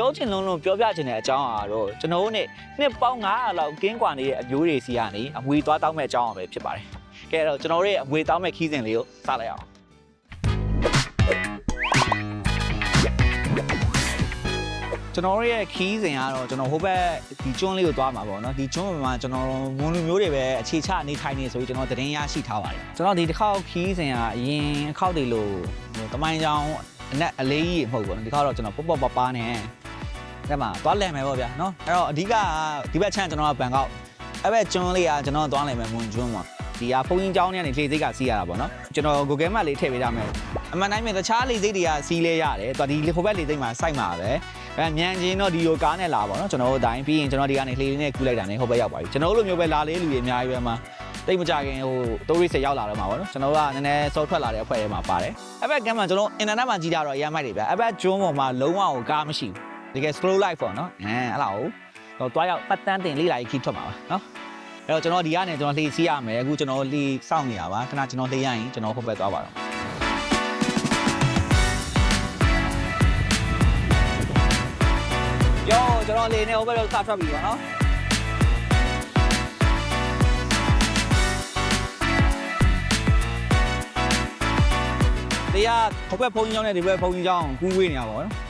ပြောချင်လုံးလုံးပြောပြချင်တဲ့အကြောင်းအရာတော့ကျွန်တော်တို့ ਨੇ နှစ်ပေါင်း900လောက်ကင်းကွာနေတဲ့အမျိုးတွေစီကနေအမွေသွားတောင်းမဲ့အကြောင်းအရာပဲဖြစ်ပါတယ်ကဲတော့ကျွန်တော်တို့ရဲ့အမွေတောင်းမဲ့ခီးစဉ်လေးကိုစလိုက်အောင်ကျွန်တော်တို့ရဲ့ခီးစဉ်ကတော့ကျွန်တော်ဟိုဘက်ဒီကျွန်းလေးကိုသွားမှာပေါ့နော်ဒီကျွန်းမှာကျွန်တော်မွန်လူမျိုးတွေပဲအခြေချနေထိုင်နေဆိုပြီးကျွန်တော်သတင်းရရှိထားပါတယ်ကျွန်တော်ဒီတစ်ခေါက်ခီးစဉ်ကအရင်အခေါက်တွေလို့ဟိုတမိုင်းချောင်းအနက်အလေးကြီးမဟုတ်ဘူးနော်ဒီခေါက်တော့ကျွန်တော်ပေါ့ပေါ့ပါပါနဲ့ အဲ့မှာသွားလည်မယ်ပေါ့ဗျာနော်အဲ့တော့အဓိကဒီဘက်ချမ်းကျွန်တော်ကဘန်ကောက်အဲ့ဘက်ကျွန်းလေးကကျွန်တော်သွားလည်မယ်မွန်ကျွန်းမှာဒီကဖုန်းကြီးကျောင်းထဲကနေလေစိတ်ကစီးရတာပေါ့နော်ကျွန်တော် Google Map လေးထည့်ပေးရမယ်အမှန်တိုင်းပဲတခြားလေစိတ်တွေကစီးလဲရတယ်သူကဒီဟိုဘက်လေစိတ်မှာစိုက်မှာပဲအဲမြန်ချင်းတော့ဒီလိုကားနဲ့လာပါတော့ကျွန်တော်တို့အတိုင်းပြီးရင်ကျွန်တော်ဒီကနေလှေလေးနဲ့ကူးလိုက်တာနဲ့ဟိုဘက်ရောက်ပါပြီကျွန်တော်တို့လိုမျိုးပဲလာလေးလူတွေအများကြီးပဲမှာတိတ်မကြခင်ဟိုတိုးရီစစ်ရောက်လာတော့မှာပေါ့နော်ကျွန်တော်တို့ကနည်းနည်းစောထွက်လာတဲ့အဖွဲ့ထဲမှာပါတယ်အဲ့ဘက်ကမ်းမှာကျွန်တော်အင်တာနက်မှာကြည့်တာတော့အရမ်းမိုက်တယ်ဗျအဲ့ဘက်ကျွန်းပေါ်မှာလုံးဝကိုကားမရှိဘူး တကယ် slow life ပေါ့နော်အဲအဲ့လောက်တော့တွားရောက်ပတ်တန်းတင်လေးလာကြီးခီးထွက်မှာပါနော်အဲ့တော့ကျွန်တော်ဒီကနေကျွန်တော်လှေစီးရမယ်အခုကျွန်တော်လှေစောင့်နေတာပါခဏကျွန်တော်လှေရရင်ကျွန်တော်ဟိုဘက်သွားပါတော့ယောကျွန်တော်လေနေဟိုဘက်တော့စထွက်ပြီပါနော်တရားဟိုဘက်ဖုန်းကြီးကျောင်းနဲ့ဒီဘက်ဖုန်းကြီးကျောင်းကူးဝေးနေရပါဘောနော်